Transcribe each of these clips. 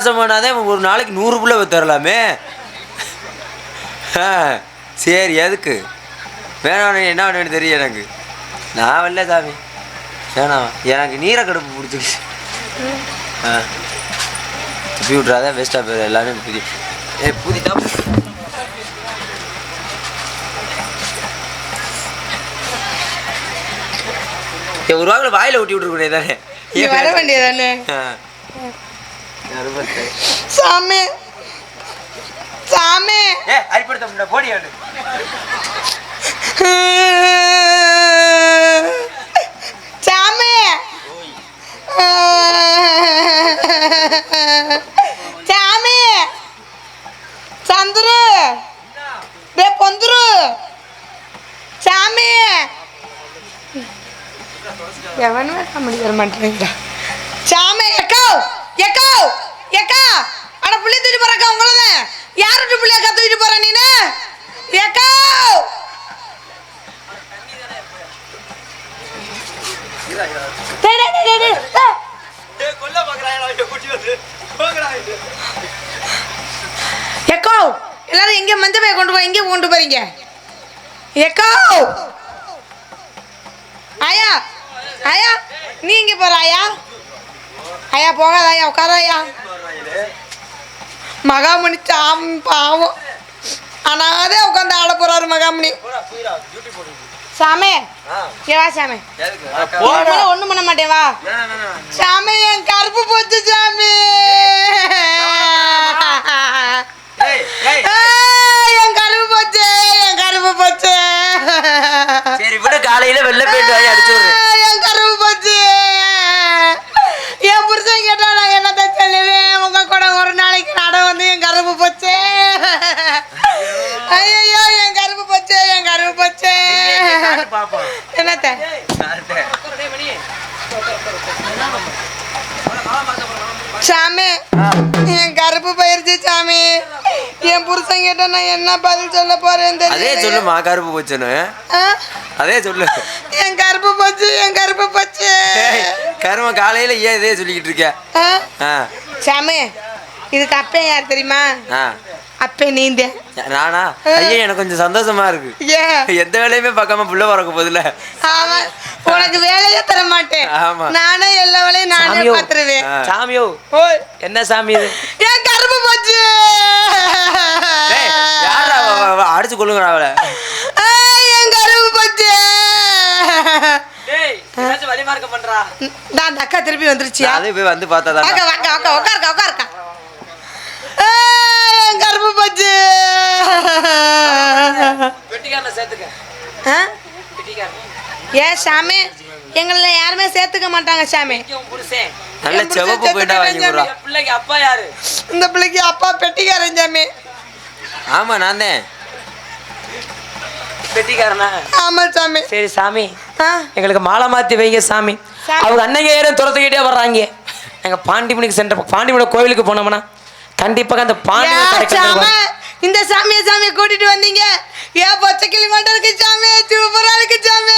மாதம் போனாதான் ஒரு நாளைக்கு நூறு புள்ள தரலாமே சரி எதுக்கு? வேணாம் என்ன வேணும்னு தெரியும் எனக்கு. நான் வரல சாமி. வேணாம். எனக்கு நீரை கடுப்பு பிடிச்சிருச்சு ஆ. துப்பி விட்றாதான் வேஸ்ட்டாக போயிடும். எல்லாமே புதி ஏ புதி தான் ஏ, ஒரு வாக்கில் வாயில் ஊட்டி விட்டுருக்கூடே தானே வர வேண்டியதானே சாமி. சாமி. ஏ அரிப்படுத்த முடியல போடி ஆடு சாமி. சாமி. சந்துரு. டே பொந்துரு. சாமி. எவனுமே காமெடி வர மாட்டேங்கிறா சாமி எக்கோ எக்கோ எக்கா அட புள்ளி தூக்கிட்டு போறக்கா உங்களத யார் விட்டு புள்ளி அக்கா தூக்கிட்டு போற நீனு எக்கோ டேய், டேய், டேய், டேய், டேய். எக்கோ எல்லாரும் எங்க மஞ்ச பைய கொண்டு போறீங்க? எக்கோ ஆயா ஆயா நீ எங்க போற ஆயா? ஆயா போகாத ஆயா உட்கார ஆயா. மகாமணி சாம் பாவம். அனாதே உட்காந்து ஆட போறாரு மகாமணி. சாமி இங்க வா சாமி. ஒண்ணும் பண்ண மாட்டேன் வா. சாமி என் கருப்பு போச்சு சாமி. காலையில வெள்ளை பெயிண்ட் வாங்கி அடிச்சு என் கருப்பு போச்சு என் புருஷன் கேட்டா நான் என்னத்த சொல்லுவேன் உங்க கூட ஒரு நாளைக்கு நட வந்து என் கருப்பு போச்சு ஐயோ என் கருப்பு போச்சு என் கருப்பு போச்சு என்னத்த சாமி என் கருப்பு போயிருச்சு சாமி. என் புருஷன் கேட்டா நான் என்ன பதில் சொல்ல போறேன் அதே சொல்லுமா கருப்பு போச்சுன்னு? அதே சொல்லு. என் கருப்பு போச்சு என் கருப்பு போச்சு. கரும காலையில ஏன் இதே சொல்லிக்கிட்டு இருக்க? சாமி இதுக்கு அப்பே யார் தெரியுமா? அப்பே நீந்த. நானா? ஐயா எனக்கு கொஞ்சம் சந்தோஷமா இருக்கு. ஏன் எந்த வேலையுமே பார்க்காம புள்ள பிறக்க போதில்ல ஆமா. உனக்கு வேலையே தர மாட்டேன் ஆமா. நானே எல்லா வேலையும் நானே. பாத்துருவேன். சாமியோ. ஓய். என்ன சாமி இது? என் கருப்பு போச்சு. டேய், யாரா அடிச்சு கொள்ளுங்க அவளை. ஏய், என் கருப்பு போச்சு. டேய் ஏதாச்சும் வழி மார்க்கம் பண்றா. நான் அந்த அக்கா திருப்பி வந்துருச்சியா? அது போய் வந்து பார்த்தா வாங்க வாங்க வாங்க உட்காருக்கா உட்காருக்கா. ஏய், என் கருப்பு போச்சு ஏன் சாமி? எங்களை யாருமே சேர்த்துக்க மாட்டாங்க சாமி. நல்ல செவப்பு போயிட்டா வாங்கி செத்துட்டான் விடுறா என் பிள்ளைக்கு அப்பா யாரு? இந்த பிள்ளைக்கு அப்பா பெட்டிக்காரன் சாமி. ஆமா நான் தான் வெட்டிக்காரனா ஆமா சாமி. சரி சாமி. ஆ? எங்களுக்கு மாலை மாத்தி வைங்க சாமி. சாமி. அவங்க அன்னைக்கு ஏறும் துரத்துக்கிட்டே வர்றாங்க. எங்க பாண்டிமணிக்கு சென்ற பாண்டிமணி கோவிலுக்கு போனோம்னா கண்டிப்பாக அந்த பாண்டி ஏன் சாமி இந்த சாமியை சாமி கூட்டிட்டு வந்தீங்க. ஏன் பச்சை கிளி மட்டும் இருக்கு சாமி சூப்பரா இருக்கு சாமி.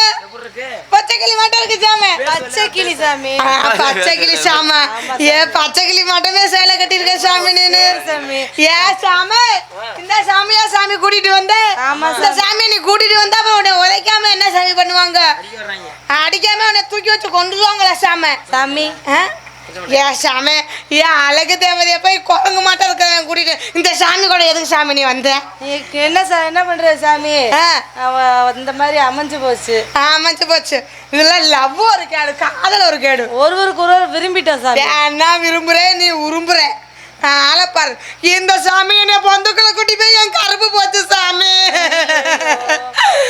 பச்சை கிளி மட்டும் இருக்கு சாமி. பச்சை கிளி சாமி. பச்சை கிளி சாமி. ஏ பச்சை கிளி மட்டுமே சேலை கட்டியிருக்க சாமி நீனு. சாமி. ஏ சாமி இந்த சாமியா சாமி கூட்டிட்டு வந்த ஆமா இந்த சாமியை நீ கூட்டிட்டு வந்தா அப்புறம் உன்னை உதைக்காம என்ன சாமி பண்ணுவாங்க? அடிக்காம உன்னை தூக்கி வச்சு கொண்டுருவாங்களா சாமி? சாமி. ஆ? ஏ சாமி ஏன் அழகு தேவதைய போய் குரங்கு மாட்டம் இருக்கிறவன் கூட்டிட்டு இந்த சாமி கூட எதுக்கு சாமி நீ வந்த? என்ன சா என்ன பண்ற சாமி? இந்த மாதிரி அமைஞ்சு போச்சு. ஆமாச்சு போச்சு. இதெல்லாம் லவ் ஒரு கேடு காதல் ஒரு கேடு. ஒருவருக்கு ஒருவர் விரும்பிட்டோம் சாமி. என்ன விரும்புறே நீ உரும்புற. ஆளை பாரு இந்த சாமி என்னை பொந்துக்களை கூட்டி போய் என் கருப்பு போச்சு சாமி.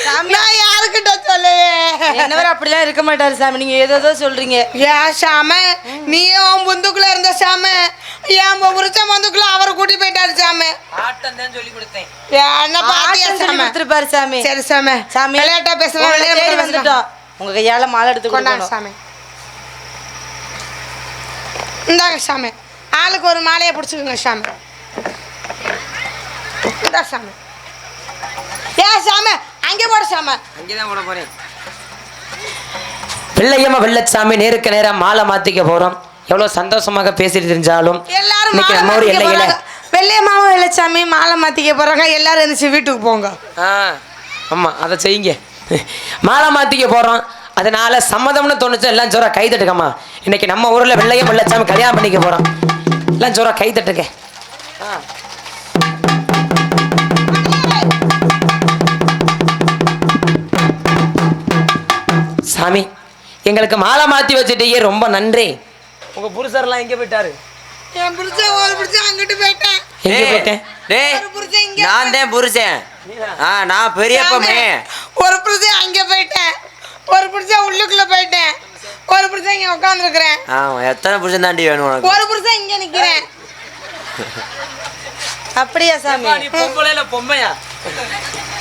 சாமி. நான் யாருக்கிட்ட சொல்லுவேன் என்னவர் அப்படிலாம் இருக்க மாட்டாரு சாமி. நீங்க ஏதோ சொல்றீங்க. ஏன் சாம நீ உன் பொந்துக்குள்ள இருந்த சாம. என் புருச்ச பொந்துக்குள்ள அவரை கூட்டி போயிட்டாரு சாம. ஆட்டம் தான் சொல்லி கொடுத்தேன் என்ன பாத்தியா சாம? கொடுத்துருப்பாரு சாமி. சரி சாம. சாமி விளையாட்டா பேசலாம் விளையாட்டா வந்துட்டோம். உங்க கையால மாலை எடுத்து கொண்டாங்க கொடுக்கணும். சாமி. இந்தாங்க சாமி. ஆளுக்கு ஒரு மாலையை பிடிச்சிக்கோங்க சாமி. சாமி. ஏ சாமி அங்கே போட சாமி. அங்கேதான் போட போறேன். வெள்ளையம்மா வெள்ளச்சாமி நேருக்கு நேரா மாலை மாத்திக்க போறோம். எவ்வளவு சந்தோஷமாக பேசிட்டு தெரிஞ்சாலும் எல்லாரும் இன்னைக்கு நம்ம எல்லையில போறாங்க. வெள்ளையம்மாவும் வெள்ளச்சாமி மாலை மாத்திக்க போறாங்க. எல்லாரும் எழுந்துச்சு வீட்டுக்கு போங்க. ஆ. ஆமாம் அதை செய்யுங்க. மாலை மாற்றிக்க போகிறோம் அதனால சம்மதம்னு தோணுச்சு எல்லாம் ஜோரா கை தட்டுக்கம்மா இன்னைக்கு நம்ம ஊரில் வெள்ளைய வெள்ளச்சாமி கல்யாணம் பண்ணிக்க போகிறோம் எல்லாம் ஜோரா கை தட்டுங்க. ஆ சாமி எங்களுக்கு மாலை மாற்றி வச்சுட்டீங்க ரொம்ப நன்றி. உங்கள் புருஷர்லாம் எங்கே போயிட்டாரு? என் புருஷன் ஒரு புருஷன் அங்கிட்டு போயிட்டேன். எங்கே போயிட்டேன்? டேய் ஒரு புருஷன் இங்க நான் தான் புருஷன். ஆ நான் பெரியப்பமே. ஒரு புருஷன் அங்க போயிட்டேன். ஒரு புருஷன் உள்ளுக்குள்ள போயிட்டேன். ஒரு புருஷன் இங்க உட்காந்துருக்கிறேன் ஆமா எத்தனை புருஷன் தாண்டி வேணும் உனக்கு? ஒரு புருஷன் இங்க நிக்கிறேன். அப்படியா சாமி? நீ பொம்பளையில பொம்மையா?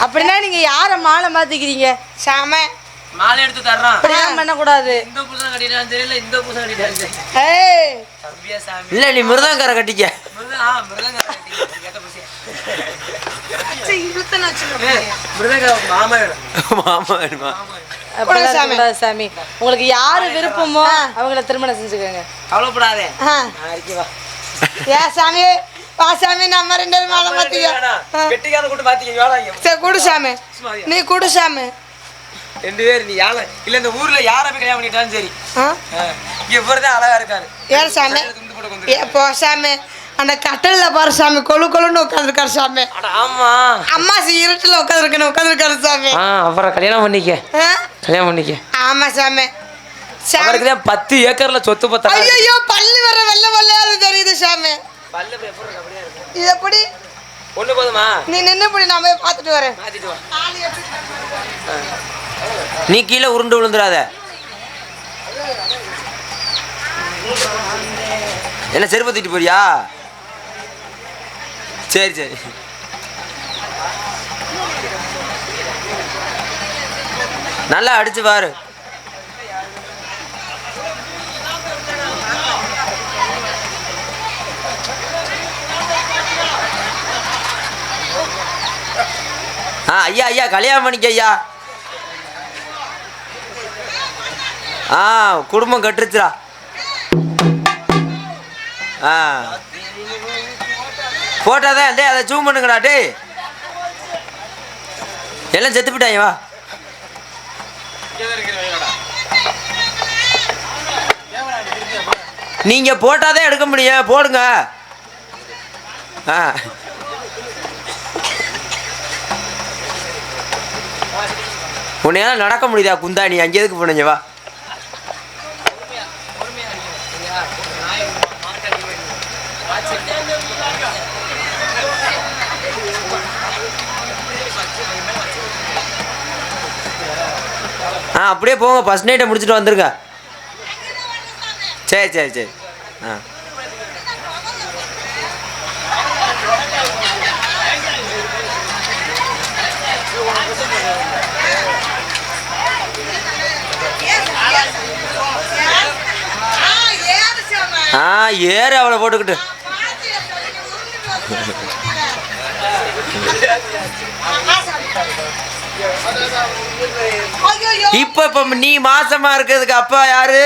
அப்படின்னா நீங்க யார மாலை மாத்திக்கிறீங்க? சாம மாலை எடுத்து தர்றான். அப்படிலாம் பண்ணக்கூடாது. இந்த புருஷன் கட்டிட்டாலும் தெரியல இந்த புருஷன் கட்டிட்டாலும் ஏய். தம்பியா சாமி? இல்ல நீ மிருதங்கரை கட்டிக்க. மிருதம் ஆ மிருதங்க கேட்ட புருஷன். இழுத்தன வச்சுக்கோ. மாமா வேணும்? மாமா வேணுமா. சாமி. உங்களுக்கு யாரு விருப்பமோ அவங்கள திருமணம் செஞ்சுக்கோங்க. கவலைப்படாதே. ஏ சாமி வா சாமி நம்ம ரெண்டு பேரும் மாலை மாத்திக்க சரி குடு சாமி. நீ குடு சாமி. ரெண்டு பேர் நீ யார இல்ல இந்த ஊர்ல யார போய் கல்யாணம் பண்ணிட்டாலும் சரி? இங்க இவர்தான் அழகா இருக்காரு. ஏன் சாமி. போ சாமி. அந்த கட்டல்ல பாரு சாமி. கொழு கொழுன்னு உட்காந்துருக்காரு சாமி. அட ஆமா. அம்மா சி இருட்டுல உட்காந்துருக்கணும் உட்காந்துருக்காரு சாமி. ஆ அப்புறம் கல்யாணம் பண்ணிக்க? கல்யாணம் பண்ணிக்க. ஆமா சாமி. அவருக்கு தான் பத்து ஏக்கர்ல சொத்து பத்தா. ஐயோ பல்லு வர வெள்ள வெள்ளையாரு தெரியுது சாமி. இது எப்படி? ஒண்ணு போதுமா? நீ நின்னு இப்படி நான் போய் பார்த்துட்டு வரேன். நீ கீழே உருண்டு விழுந்துடாத. என்ன செருப்பு தூக்கிட்டு போறியா? சரி சரி. நல்லா அடிச்சு பாரு. ஆ ஐயா ஐயா கல்யாணம் பண்ணிக்க ஐயா. ஆ குடும்பம் கட்டுருச்சுடா ஆ. போட்டாதான் டே அதை ஜூம் பண்ணுங்கடா டே எல்லாம் செத்து போயிட்டாங்க வா. நீங்க போட்டாதான் எடுக்க முடியும். போடுங்க. ஆ. உன்னையால நடக்க முடியுதா குந்தா? நீ அங்கே எதுக்கு போனீங்க? வா. ஆ அப்படியே போங்க. ஃபஸ்ட் நைட்டை முடிச்சுட்டு வந்துருங்க. சரி சரி சரி. ஆ. ஆ, ஏறு அவளை போட்டுக்கிட்டு. இப்போ இப்போ நீ மாசமா இருக்கிறதுக்கு அப்பா யாரு?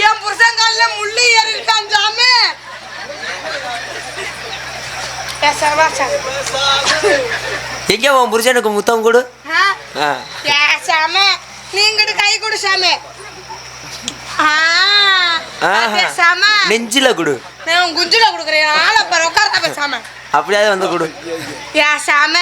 என் புருஷன் கால்ல முள்ளு ஏறி இருக்கான் சாமி. எங்க உன் புருஷனுக்கு முத்தம் கொடு? சாமி, நீ இங்கிட்டு கை கொடு சாமி? நெஞ்சில கொடு. குஞ்சுல கொடுக்குறேன். ஆளை பாரு உட்கார பேசாம அப்படியாவது வந்து கொடு. ஏ சாம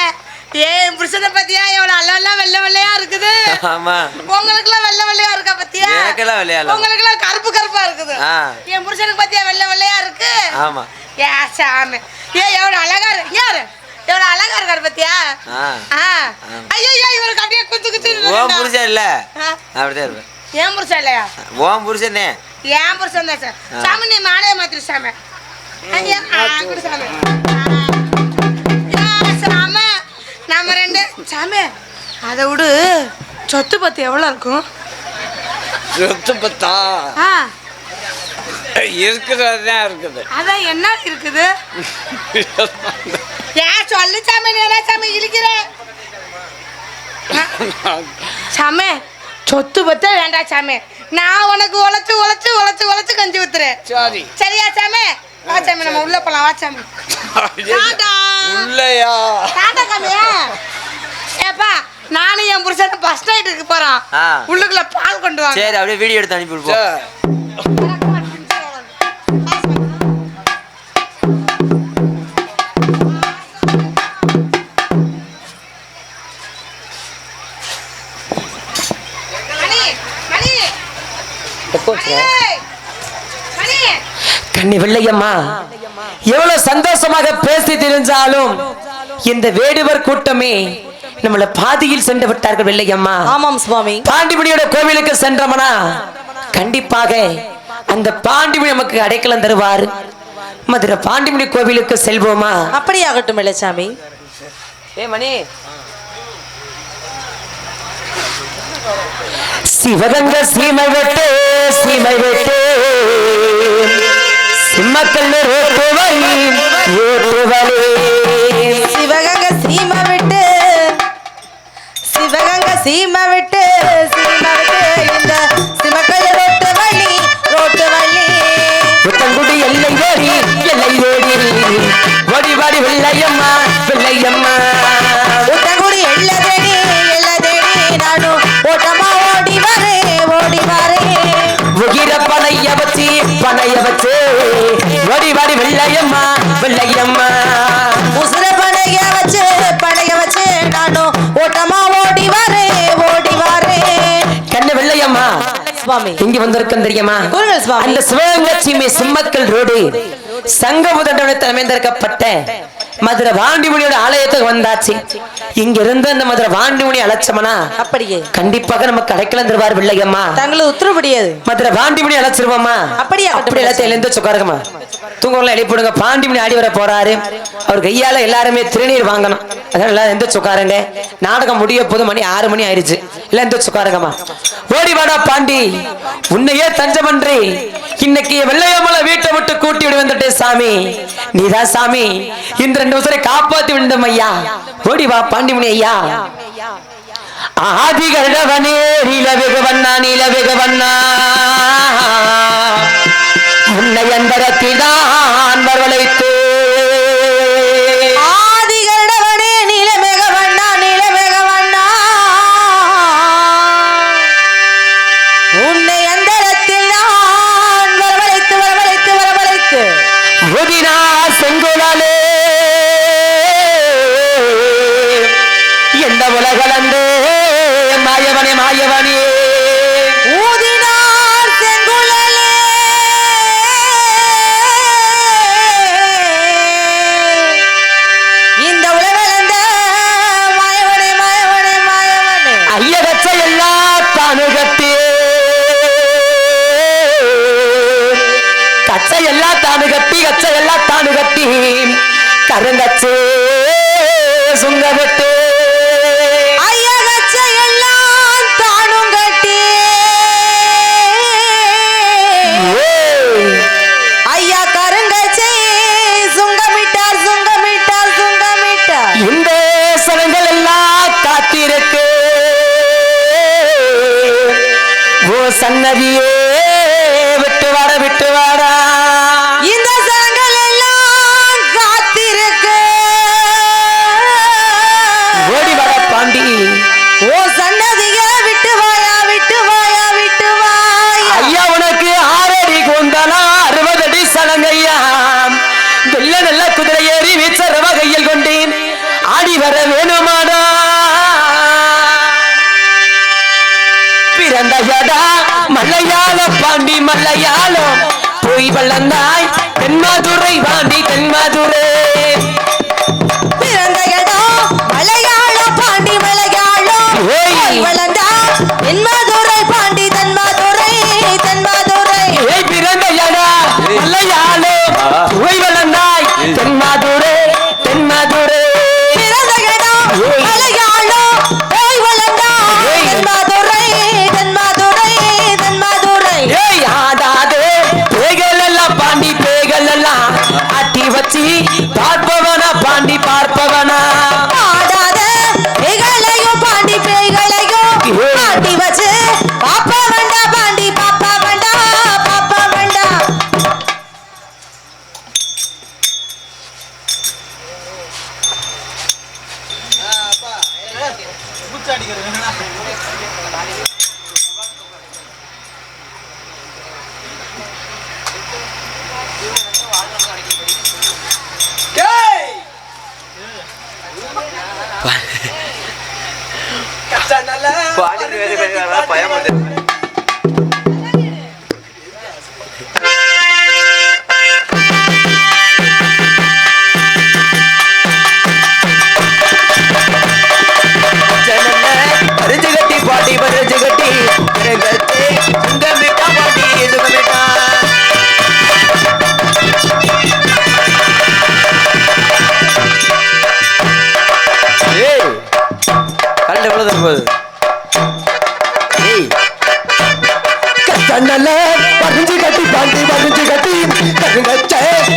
ஏன் புருஷனை பத்தியா? எவ்வளவு அல்ல வெள்ளை வெள்ளையா இருக்குது. ஆமா. உங்களுக்குலாம் வெள்ளை வெள்ளையா இருக்கா பத்தியா? எனக்கெல்லாம் வெள்ளையா இல்ல. உங்களுக்குலாம் கருப்பு கருப்பா இருக்குது. ஆ. என் புருஷனுக்கு பத்தியா வெள்ளை வெள்ளையா இருக்கு? ஆமா. ஏ சாமி. ஏ எவ்வளவு அழகா இருக்கு யாரு எவ்வளவு அழகா இருக்காரு பத்தியா? ஆ. ஆ. ஆமா. ஐயோ இவருக்கு அப்படியே குத்து குத்து உன் புருஷன் இல்ல. அப்படிதான் இருப்பேன் ஏன் புருஷன் இல்லையா? உன் புருஷனே. ஏன் புருஷன் தான் சார்? சாமி நீ மாலையை மாத்திரு சாமி. ஐயா, ஆ, குடு சாமி. ஆ. நம்ம ரெண்டு. சாமி அதை விடு. சொத்து பத்து எவ்வளோ இருக்கும்? சொத்து பத்தா? ஆ. இருக்கிறது தான் இருக்குது. அதான் என்ன இருக்குது? ஏன் சொல்லு சாமி நீ என்ன சாமி இழிக்கிற? ஆ, சாமி சொத்து பத்த வேண்டாம் சாமி. நான் உனக்கு உழைச்சு உழைச்சு உழைச்சு உழைச்சு கஞ்சி ஊத்துறேன். சரி. சரியா சாமி? வா சாமி நம்ம உள்ள போலாம். வா சாமி. டாடா உள்ளயா? டாடா காமியா ஏப்பா நானும் என் புருஷன் பஸ் நைட்டுக்கு போறோம். ஆ. உள்ளுக்குள்ள பால் கொண்டு வாங்க. சரி அப்படியே வீடியோ எடுத்து அனுப்பி மணி மணி. கண்ணி வெள்ளையம்மா எவ்வளவு சந்தோஷமாக பேசி தெரிஞ்சாலும் இந்த வேடுவர் கூட்டமே நம்மள பாதியில் சென்று விட்டார்கள் வெள்ளையம்மா ஆமாம் சுவாமி. பாண்டிமணியோட கோவிலுக்கு சென்றோம்னா கண்டிப்பாக அந்த பாண்டிமணி நமக்கு அடைக்கலம் தருவார். மதுரை பாண்டிமணி கோவிலுக்கு செல்வோமா? அப்படி ஆகட்டும் இளைச்சாமி ஏ மணி. சிவகங்க சீமை வெட்டு சீமை வெட்டு. சிம்மக்கல் ரோட்டுவலி வெள்ளையம்மா வெள்ளையம்மா. உசுர படைய வச்சு படைய வச்சு நானும் ஓட்டமா ஓடி வரே ஓடி வரே. கண்ணு வெள்ளையம்மா. சுவாமி. இங்க வந்திருக்கோம் தெரியுமா. அந்த சிவகங்கட்சுமி சிம்மக்கல் ரோடு சங்க முதண்டத்தில் அமைந்திருக்கப்பட்ட மதுரை வாண்டிமுனியோட ஆலயத்துக்கு வந்தாச்சு. இங்க இருந்து அந்த மதுரை வாண்டிமுனி அழைச்சோம்னா அப்படியே. கண்டிப்பாக நமக்கு அடைக்கலம் தருவார் வெள்ளையம்மா தங்களது உத்தரவுடியது மதுரை பாண்டிமணி அழைச்சிருவோமா அப்படியே? அப்படி எல்லாத்தையும் எழுந்து உட்காருங்கம்மா. தூங்கலாம் எழுப்பிடுங்க பாண்டிமணி ஆடி வர போறாரு. அவர் கையால எல்லாருமே திருநீர் வாங்கணும். அதனால எல்லாம் எந்த உட்காருங்க. நாடகம் முடிய போது மணி ஆறு மணி ஆயிடுச்சு எல்லாம் எந்த உட்காருங்கம்மா. ஓடி வாடா பாண்டி. உன்னையே தஞ்சமன்றி. இன்னைக்கு வெள்ளையம்மலை வீட்டை விட்டு கூட்டி விட வந்துட்டேன் சாமி. நீதான் சாமி. இந்த ரெண்டு வருஷம் காப்பாத்தி விழுந்தோம் ஐயா. ஓடி வா பாண்டிமணி ஐயா. ஆதிகண்டவனே நீலவெகவண்ணா நீலவெகவண்ணா உன்னை அந்தரத்தில்தான் வரவழைத்து தானு கட்டி கச்சை எல்லா தானு கட்டி. கருங்கச்சே சுங்க விட்டு ஐயகச்ச எல்லாம் தானும் கட்டி. ஐயா கருங்கச்சை சுங்கமிட்டார் சுங்கமிட்டார் சுங்கமிட்டார். இந்த சனங்கள் எல்லாம் காத்திருக்கு. ஓ சன்னதியே மலையாளம் போய் வளர்ந்தாய் தென்மாதுரை வாண்டி தென்மாதுரை. 姐。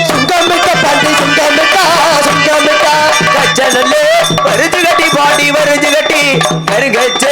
சுங்கமிட்ட பாண்டி சுங்கமிட்டா சுங்கமிட்டா கச்சலே வருது கட்டி பாண்டி வருது கட்டி கருங்கச்ச